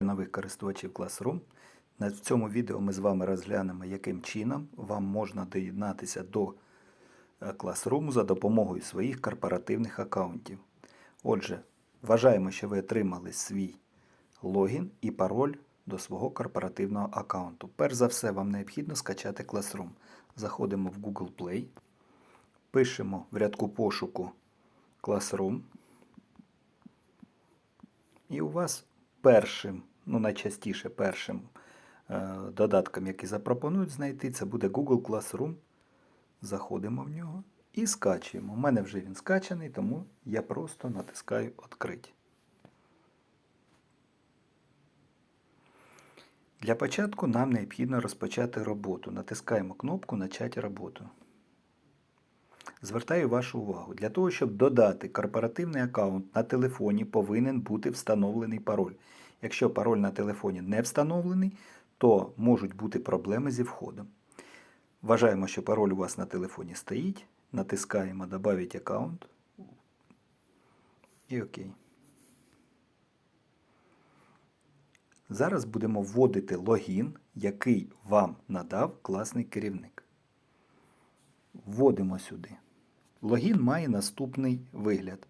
нових користувачів Classroom. В цьому відео ми з вами розглянемо, яким чином вам можна доєднатися до е, Classroom за допомогою своїх корпоративних аккаунтів. Отже, вважаємо, що ви отримали свій логін і пароль до свого корпоративного аккаунту. Перш за все, вам необхідно скачати Classroom. Заходимо в Google Play, пишемо в рядку пошуку Classroom. І у вас першим, ну найчастіше першим е, додатком, який запропонують знайти, це буде Google Classroom. Заходимо в нього і скачуємо. У мене вже він скачаний, тому я просто натискаю Відкрити. Для початку нам необхідно розпочати роботу. Натискаємо кнопку Начати роботу. Звертаю вашу увагу. Для того, щоб додати корпоративний аккаунт на телефоні, повинен бути встановлений пароль. Якщо пароль на телефоні не встановлений, то можуть бути проблеми зі входом. Вважаємо, що пароль у вас на телефоні стоїть. Натискаємо Добавить аккаунт. І ОК. Зараз будемо вводити логін, який вам надав класний керівник. Вводимо сюди. Логін має наступний вигляд.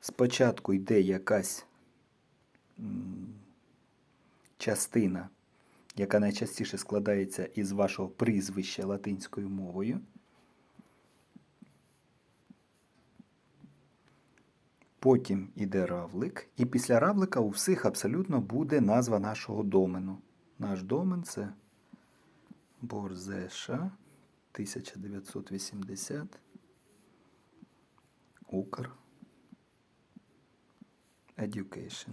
Спочатку йде якась частина, яка найчастіше складається із вашого прізвища латинською мовою. Потім іде равлик, і після равлика у всіх абсолютно буде назва нашого домену. Наш домен це Борзеша 1980 Укр Education.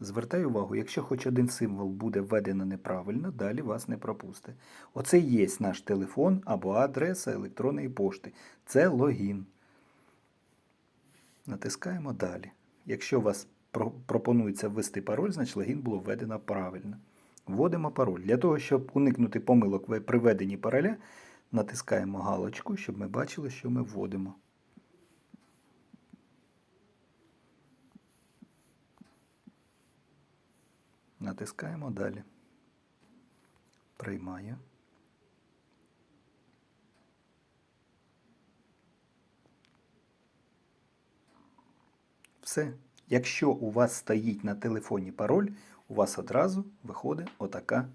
Звертаю увагу, якщо хоч один символ буде введено неправильно, далі вас не пропусте. Оце і є наш телефон або адреса електронної пошти. Це логін. Натискаємо далі. Якщо вас пропонується ввести пароль, значить логін було введено правильно. Вводимо пароль. Для того, щоб уникнути помилок при введенні пароля, натискаємо галочку, щоб ми бачили, що ми вводимо. Натискаємо далі. Приймаю. Все. Якщо у вас стоїть на телефоні пароль, у вас одразу виходить отака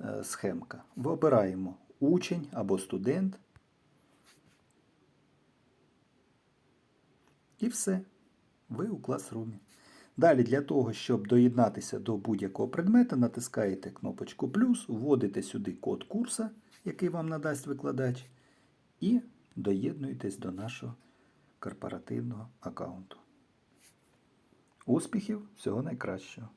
е, схемка. Вибираємо учень або студент. І все. Ви у класрумі. Далі для того, щоб доєднатися до будь-якого предмета, натискаєте кнопочку плюс, вводите сюди код курса, який вам надасть викладач, і доєднуєтесь до нашого корпоративного аккаунту. Успіхів! Всього найкращого!